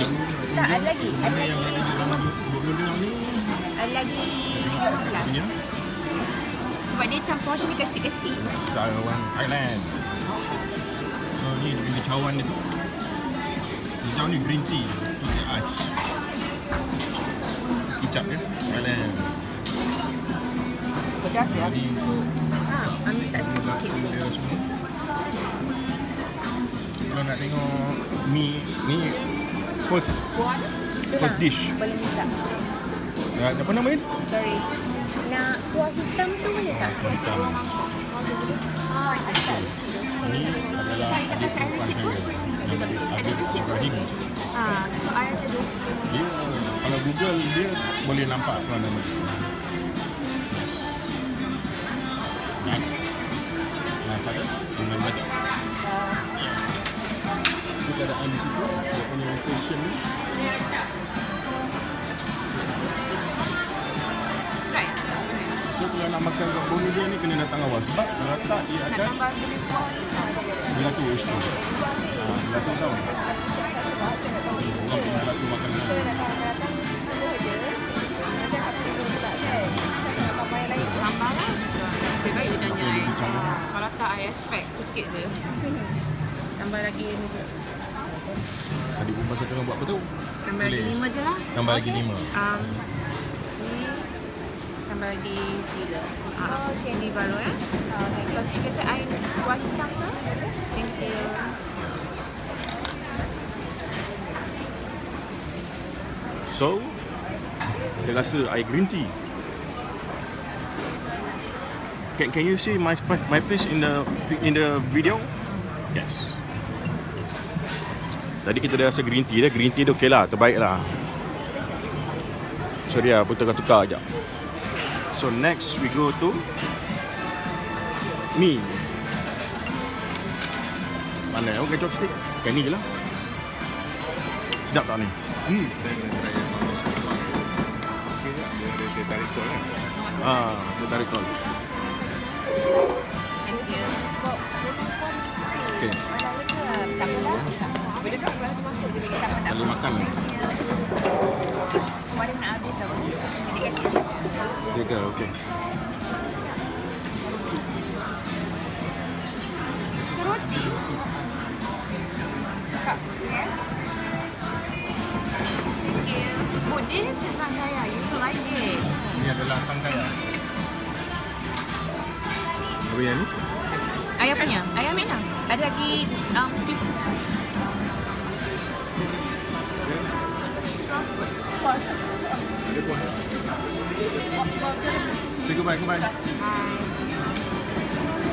Tak, ada lagi. Ada lagi. ada di dalam 20 dirham ni Ada lagi 15. punya Sebab dia portion dia kecil-kecil. style orang Thailand. Oh ni dia punya cawan dia tu. Hijau ni green tea. Itu ice. Kicap dia. Thailand. Pedas ya. Jadi untuk Ha, ambil tak sikit-sikit. dia semua. Kalau nak tengok mi ni first Tu First lah. dish. Boleh minta. uh, apa nama dia? Sorry. Nak kuah hitam tu boleh tak? Kuah Hitam. Oh, cakap. Ni adalah adik perempuan saya. Nama dia Adib Ibrahim. Ah, soal Dia kalau Google dia boleh nampak tuan nama dia. Dan Nah, pada dengan baca. Keadaan di situ, dia punya location ni. So kalau nak makan kat Bonita ni kena datang awal sebab kalau tak dia akan beli kuah hitam. belatuk isu. Ha, belatuk tahu. Orang pernah belatuk makan kan. Tambah lah. Nasib baik I. bicara. Kalau tak, I expect sikit je. Tambah lagi Tadi pun pasal tengah buat apa tu? Tambah lagi lima je lah. Tambah lagi lima. Um, ni tambah lagi tiga. Ah, okay. Ini baru eh. Lepas tu kasi I kuah hitam tu. Thank you. So, dia rasa air green tea. Can, can you see my my face in the in the video? Yes. Tadi kita dah rasa green tea dia, green tea dia okey lah, terbaik lah. So dia pun tukar-tukar sekejap. So next we go to mi. Mana pakai chopstick? Pakai ni je lah. Sedap tak ni? Hmm. Ah, dia tarik kol. Boleh makan ni. Kemarin nak habis kasi dia. You. Oh, this is Sanggaya. You like it. Ini adalah sangkaya. Apa yang ni? Ayah punya. Ayah ambil lah. Ada lagi um, Say goodbye, goodbye. Bye.